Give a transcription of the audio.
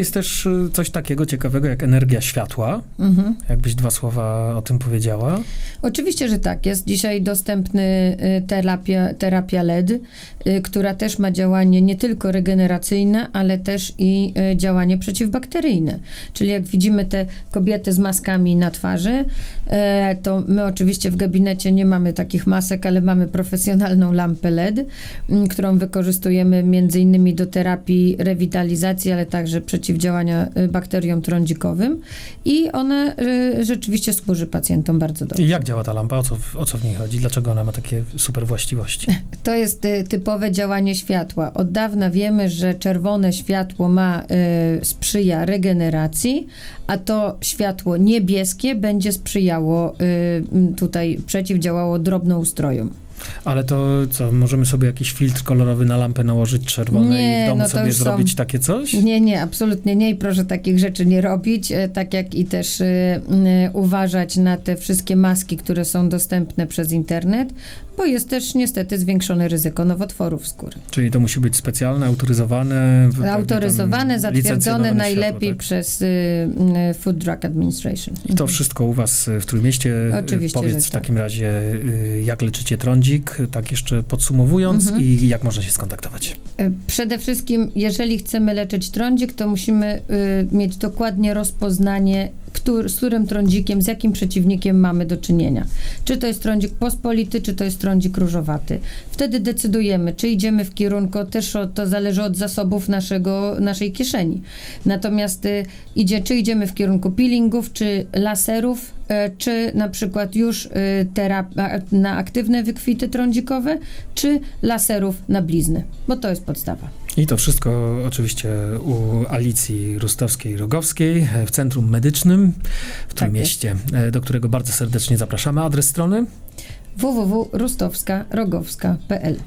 jest też y, coś takiego ciekawego jak energia światła. Mhm. Jakbyś dwa słowa o tym powiedziała. Oczywiście, że tak. Jest dzisiaj dostępny y, terapia, terapia LED, y, która też ma działanie nie tylko regeneracyjne, ale też i działanie przeciwbakteryjne. Czyli jak widzimy te kobiety z maskami na twarzy, e, to my oczywiście w gabinecie nie mamy takich masek, ale mamy profesjonalną lampę LED, którą wykorzystujemy między innymi do terapii rewitalizacji, ale także przeciwdziałania y, bakteriom trądzikowym i ona y, rzeczywiście służy pacjentom bardzo dobrze. I jak działa ta lampa? O co, w- o co w niej chodzi? Dlaczego ona ma takie super właściwości? To jest y, typowe działanie światła. Od dawna wiemy, że czerwone światło ma, sprzyja regeneracji, a to światło niebieskie będzie sprzyjało, tutaj przeciwdziałało drobnoustrojom. Ale to co, możemy sobie jakiś filtr kolorowy na lampę nałożyć czerwony Nie, i w domu no sobie już są- zrobić takie coś? Nie, nie, absolutnie nie i proszę takich rzeczy nie robić, e, tak jak i też y, y, uważać na te wszystkie maski, które są dostępne przez internet, bo jest też niestety zwiększone ryzyko nowotworów skóry. Czyli to musi być specjalne, autoryzowane? Autoryzowane, zatwierdzone najlepiej światło, tak? przez y, Food Drug Administration. I to wszystko u was w Trójmieście. Oczywiście, Powiedz w tak. takim razie, jak leczycie tak jeszcze podsumowując Mhm. i jak można się skontaktować. Y, Przede wszystkim, jeżeli chcemy leczyć trądzik, to musimy y, mieć dokładnie rozpoznanie, któr, z którym trądzikiem, z jakim przeciwnikiem mamy do czynienia. Czy to jest trądzik pospolity, czy to jest trądzik różowaty. Wtedy decydujemy, czy idziemy w kierunku, też to zależy od zasobów naszego, naszej kieszeni. Natomiast y, idzie, czy idziemy w kierunku peelingów, czy laserów, y, czy na przykład już y, terap- a- na aktywne wykwity trądzikowe, czy laserów na blizny, bo to jest podstawa. I to wszystko oczywiście u Alicji Rustowskiej-Rogowskiej w Centrum Medycznym w Trójmieście, e, do którego bardzo serdecznie zapraszamy. Adres strony? www.rustowska-rogowska.pl